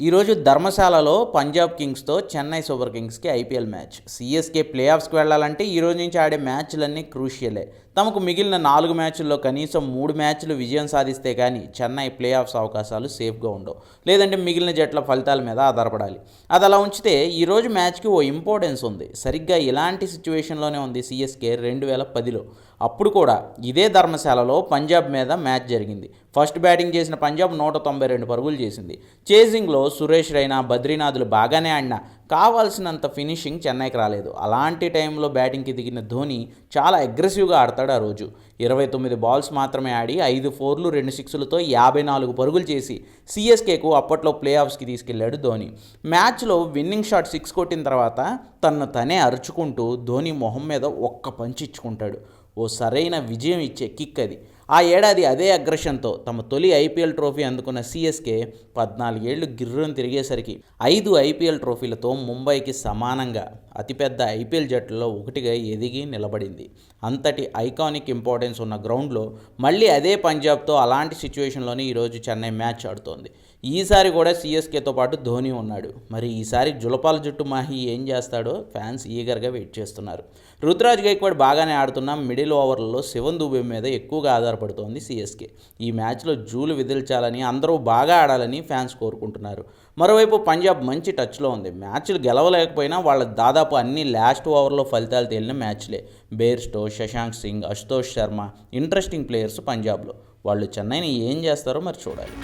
ఈరోజు ధర్మశాలలో పంజాబ్ కింగ్స్తో చెన్నై సూపర్ కింగ్స్కి ఐపీఎల్ మ్యాచ్. సిఎస్కే ప్లే ఆఫ్స్కి వెళ్ళాలంటే ఈ రోజు నుంచి ఆడే మ్యాచ్లన్నీ క్రూషియలే. తమకు మిగిలిన నాలుగు మ్యాచ్ల్లో కనీసం మూడు మ్యాచ్లు విజయం సాధిస్తే కానీ చెన్నై ప్లే ఆఫ్స్ అవకాశాలు సేఫ్గా ఉండవు. లేదంటే మిగిలిన జట్ల ఫలితాల మీద ఆధారపడాలి. అది అలా ఉంచితే ఈరోజు మ్యాచ్కి ఓ ఇంపార్టెన్స్ ఉంది. సరిగ్గా ఇలాంటి సిచ్యువేషన్లోనే ఉంది సిఎస్కే రెండు వేల పదిలో. అప్పుడు కూడా ఇదే ధర్మశాలలో పంజాబ్ మీద మ్యాచ్ జరిగింది. ఫస్ట్ బ్యాటింగ్ చేసిన పంజాబ్ నూట తొంభై రెండు పరుగులు చేసింది. చేజింగ్లో సురేష్ రైనా బద్రీనాథులు బాగానే ఆడినా కావాల్సినంత ఫినిషింగ్ చెన్నైకి రాలేదు. అలాంటి టైంలో బ్యాటింగ్కి దిగిన ధోని చాలా అగ్రెసివ్గా ఆడతాడు ఆ రోజు. ఇరవై తొమ్మిది బాల్స్ మాత్రమే ఆడి ఐదు ఫోర్లు రెండు సిక్స్లతో యాభై నాలుగు పరుగులు చేసి సిఎస్కేకు అప్పట్లో ప్లే ఆఫ్స్కి తీసుకెళ్ళాడు ధోని. మ్యాచ్లో విన్నింగ్ షాట్ సిక్స్ కొట్టిన తర్వాత తన్ను తనే అరుచుకుంటూ ధోని మొహం మీద ఒక్క పంచి ఇచ్చుకుంటాడు ఓ సరైన విజయం ఇచ్చే కిక్ అది. ఆ ఏడాది అదే అగ్రెషన్తో తమ తొలి ఐపీఎల్ ట్రోఫీ అందుకున్న సిఎస్కే పద్నాలుగేళ్ళు గిర్రం తిరిగేసరికి ఐదు ఐపీఎల్ ట్రోఫీలతో ముంబైకి సమానంగా అతిపెద్ద ఐపీఎల్ జట్టులో ఒకటిగా ఎదిగి నిలబడింది. అంతటి ఐకానిక్ ఇంపార్టెన్స్ ఉన్న గ్రౌండ్లో మళ్ళీ అదే పంజాబ్తో అలాంటి సిచ్యువేషన్లోనే ఈరోజు చెన్నై మ్యాచ్ ఆడుతోంది. ఈసారి కూడా సిఎస్కేతో పాటు ధోని ఉన్నాడు. మరి ఈసారి జులపాల జట్టు మాహి ఏం చేస్తాడో ఫ్యాన్స్ ఈగర్గా వెయిట్ చేస్తున్నారు. రుతురాజ్ గైక్వాడ్ బాగానే ఆడుతున్న మిడిల్ ఓవర్లలో శివన్ దుబే మీద ఎక్కువగా ఆధారపడుతోంది సిఎస్కే. ఈ మ్యాచ్లో జూలు విదిల్చాలని అందరూ బాగా ఆడాలని ఫ్యాన్స్ కోరుకుంటున్నారు. మరోవైపు పంజాబ్ మంచి టచ్లో ఉంది. మ్యాచ్లు గెలవలేకపోయినా వాళ్ళ దాదాపు అన్ని లాస్ట్ ఓవర్లో ఫలితాలు తేలిన మ్యాచ్లే. Bairstow Shashank Singh Ashutosh Sharma interesting players పంజాబ్లో. వాళ్ళు చెన్నైని ఏం చేస్తారో మరి చూడాలి.